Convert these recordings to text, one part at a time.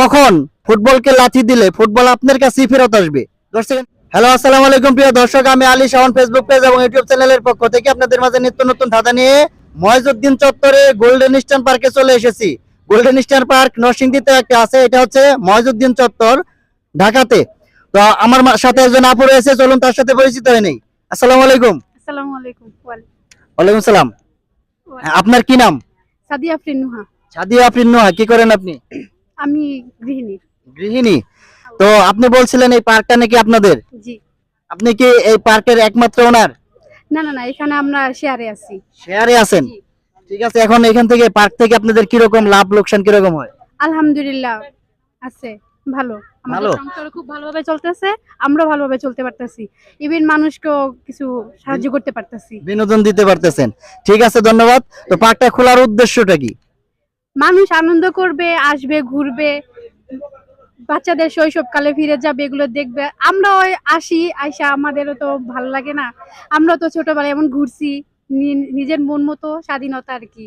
কখন ফুটবলকে লাথি দিলে ফুটবল আপনার কাছেই ফেরত আসবে? হ্যালো আসসালামু আলাইকুম প্রিয় দর্শক আমি আলী শাওন ফেসবুক পেজ এবং ইউটিউব চ্যানেলের পক্ষ থেকে আপনাদের মাঝে নিত্য নতুন ধাঁধা নিয়ে ময়জুদ্দিন চত্বরে গোল্ডেন স্টার পার্কে চলে এসেছি। গোল্ডেন স্টার পার্ক নরসিংদীতে একটা আছে এটা হচ্ছে ময়জুদ্দিন চত্বর ঢাকাতে। তো আমার সাথে একজন আপু রয়েছে চলুন তার সাথে পরিচিত হয়ে নেই। আসসালামু আলাইকুম। আসসালামু আলাইকুম ওয়ালাইকুম সালাম। আপনার কি নাম? সাদিয়া আফরিন নুহা সাদিয়া আফরিন নোহা কি করেন আপনি? আমি গৃহিণী। গৃহিণী? তো আপনি বলছিলেন এই পার্কটা নাকি আপনাদের? জি। আপনি কি এই পার্কের একমাত্র ওনার? না না না এখানে আমরা শেয়ারে আছি। শেয়ারে আছেন? ঠিক আছে এখন এখান থেকে পার্ক থেকে আপনাদের কীরকম লাভ লোকসান কীরকম হয়? আলহামদুলিল্লাহ আছে ভালো। ভালো? আমাদের সংসার খুব ভালোভাবে চলতেছে আমরা ভালোভাবে চলতে পারতেছি। ইভেন মানুষকেও কিছু সাহায্য করতে পারতেছি। বিনোদন দিতে পারতেছেন। ঠিক আছে ধন্যবাদ। তো পার্কটা খোলার উদ্দেশ্যটা কি? মানুষ আনন্দ করবে আসবে ঘুরবে বাচ্চাদের শৈশবকালে ফিরে যাবে এগুলো দেখবে। আমরাও আসি আইসা আমাদেরও তো ভালো লাগে না। আমরা তো ছোটবেলায় এমন ঘুরছি নিজের মন মতো স্বাধীনতা আর কি।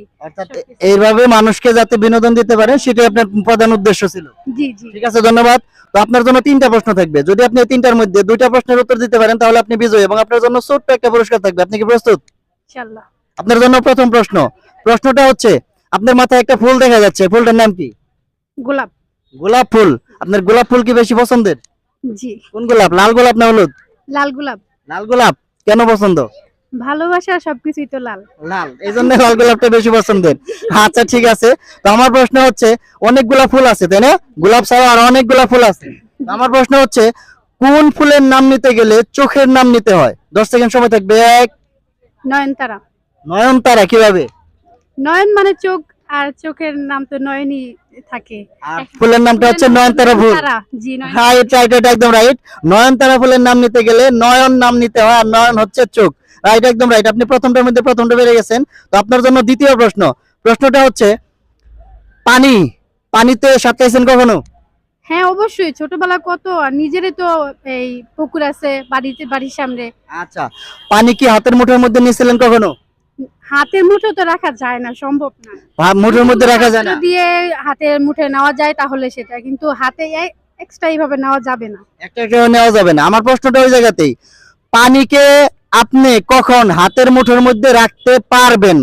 এইভাবে মানুষকে যাতে বিনোদন দিতে পারেন সেটাই আপনার প্রধান উদ্দেশ্য ছিল। জি জি। ঠিক আছে ধন্যবাদ। তো আপনার জন্য তিনটা প্রশ্ন থাকবে। যদি আপনি এই তিনটার মধ্যে দুইটা প্রশ্নের উত্তর দিতে পারেন তাহলে আপনি বিজয়ী এবং আপনার জন্য ছোট্ট একটা পুরস্কার থাকবে। আপনি কি প্রস্তুত? ইনশাল্লাহ। আপনার জন্য প্রথম প্রশ্ন। প্রশ্নটা হচ্ছে আপনার মাথায় একটা ফুল দেখা যাচ্ছে। ফুলটার নাম কি? গোলাপ। গোলাপ ফুল। আপনার গোলাপ ফুল কি বেশি পছন্দের? জি। কোন গোলাপ? লাল গোলাপ না হলুদ? লাল গোলাপ। লাল গোলাপ। কেন পছন্দ? ভালোবাসা সবকিছুই তো লাল। লাল। এই জন্য লাল গোলাপটা বেশি পছন্দের। আচ্ছা ঠিক আছে। তো আমার প্রশ্ন হচ্ছে অনেকগুলা ফুল আছে তাই না? গোলাপ ছাড়া আর অনেকগুলা ফুল আছে। তো আমার প্রশ্ন হচ্ছে কোন ফুলের নাম নিতে গেলে চোখের নাম নিতে হয়? দশ সেকেন্ড সময় থাকবে। এক নয়নতারা। নয়নতারা কীভাবে? নয়ন মানে চোখ আর চোখের নাম তো নয়নই থাকে। আর ফুলের নামটা হচ্ছে নয়নতারা ফুল। রাইট রাইট এটা একদম রাইট নয়নতারা ফুলের নাম নিতে গেলে নয়ন নাম নিতে হয় আর নয়ন হচ্ছে চোখ। রাইট একদম রাইট আপনি প্রথমটার মধ্যে প্রথমটা বেড়ে গেছেন। তো আপনার জন্য দ্বিতীয় প্রশ্ন। প্রশ্নটা হচ্ছে পানি পানিতে সাঁত খাইছেন কখনো? হ্যাঁ অবশ্যই। ছোটবেলা কত আর নিজেরই তো এই পুকুর আছে বাড়িতে বাড়ির সামনে। আচ্ছা। পানি কি হাতের মুঠোর মধ্যে নিয়েছিলেন কখনো? হাতের মুঠো তো রাখা যায় না সম্ভব না। মুঠোর মধ্যে রাখা যায় না? দিয়ে হাতের মুঠে নেওয়া যায় তাহলে সেটা কিন্তু হাতে এক্সট্রা এইভাবে নেওয়া যাবে না। একটা একটা নেওয়া যাবে না। আমার প্রশ্নটা ওই জায়গাতেই পানিকে আপনি কখন হাতের মুঠোর মধ্যে রাখতে পারবেন?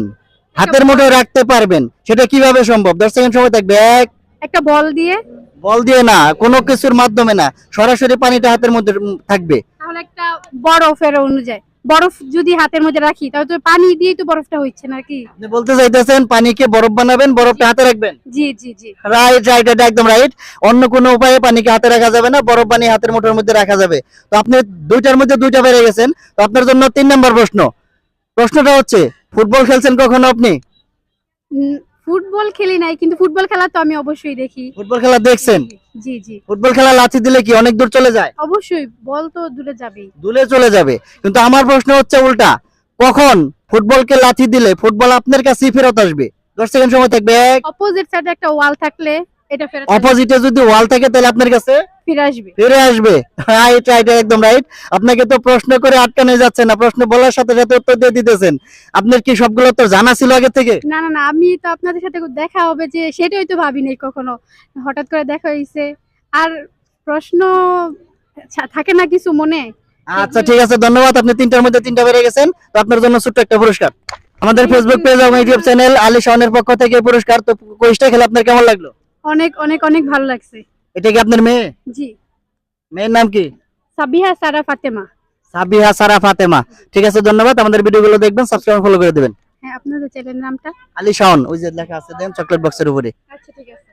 হাতের মুঠোয় রাখতে পারবেন। সেটা কীভাবে সম্ভব? দশ সেকেন্ড সময় থাকবে। এক একটা বল দিয়ে। বল দিয়ে না কোনো কিছুর মাধ্যমে না সরাসরি পানিটা হাতের মধ্যে থাকবে। তাহলে একটা বরফের অনুযায়ী। বরফ যদি হাতের মধ্যে রাখি তাহলে তো পানি দিয়ে তো বরফটা হচ্ছে নাকি আপনি বলতে চাইতেছেন পানিকে বরফ বানাবেন বরফটা হাতে রাখবেন? জি জি জি। রাইট রাইট এটা একদম রাইট অন্য কোনো উপায়ে পানিকে হাতে রাখা যাবে না বরফ বানিয়ে হাতের মুঠোর মধ্যে রাখা যাবে। তো আপনি দুইটার মধ্যে দুইটা বেড়ে গেছেন তো আপনার জন্য তিন নম্বর প্রশ্ন। প্রশ্নটা হচ্ছে ফুটবল খেলছেন কখনো আপনি? ফুটবল খেলি নাই কিন্তু ফুটবল খেলা তো আমি অবশ্যই দেখি। ফুটবল খেলা দেখছেন? জি জি। ফুটবল খেলা লাথি দিলে কি অনেক দূর চলে যায়? অবশ্যই বল তো দূরে যাবেই। দূরে চলে যাবে। কিন্তু আমার প্রশ্ন হচ্ছে উল্টা কখন ফুটবলকে লাথি দিলে ফুটবল আপনার কাছে ফেরত আসবে? দশ সেকেন্ড সময় থাকবে অপোজিট সাইডে একটা ওয়াল থাকলে এটা ফেরত অপোজিটে যদি ওয়াল থাকে তাহলে আপনার কাছে ফিরে আসবে। ফিরে আসবে। রাইট রাইট একদম রাইট আপনাকে তো প্রশ্ন করে আটকানো যাচ্ছে না প্রশ্ন বলার সাথে সাথে উত্তর দিয়ে দিতেছেন। আপনার কি সবগুলো তো জানা ছিল আগে থেকে? না না না আমি তো আপনাদের সাথে দেখা হবে যে সেটাই তো ভাবি নাই কখনো। হঠাৎ করে দেখা হয়েছে আর প্রশ্ন থাকে না কিছু মনে? আচ্ছা ঠিক আছে ধন্যবাদ। আপনি তিনটার মধ্যে তিনটা বেড়ে গেছেন। তো আপনার জন্য ছোট্ট একটা পুরস্কার। আমাদের ফেসবুক পেজ এবং ইউটিউব চ্যানেল আলী শাওনের পক্ষ থেকে পুরস্কার। তো কুইজটা খেলে আপনার কেমন লাগল? অনেক অনেক অনেক ভালো লাগছে। এটা কি আপনার মেয়ে? জি। মেয়ের নাম কি? সাবিহা সারা ফাতেমা। সাবিহা সারা ফাতেমা। ঠিক আছে ধন্যবাদ। আমাদের ভিডিওগুলো দেখবেন সাবস্ক্রাইব ফলো করে দিবেন। হ্যাঁ আপনাদের চ্যানেলের নামটা? আলী শাওন ওই যে লেখা আছে দেন চকলেট বক্সের উপরে। আচ্ছা ঠিক আছে।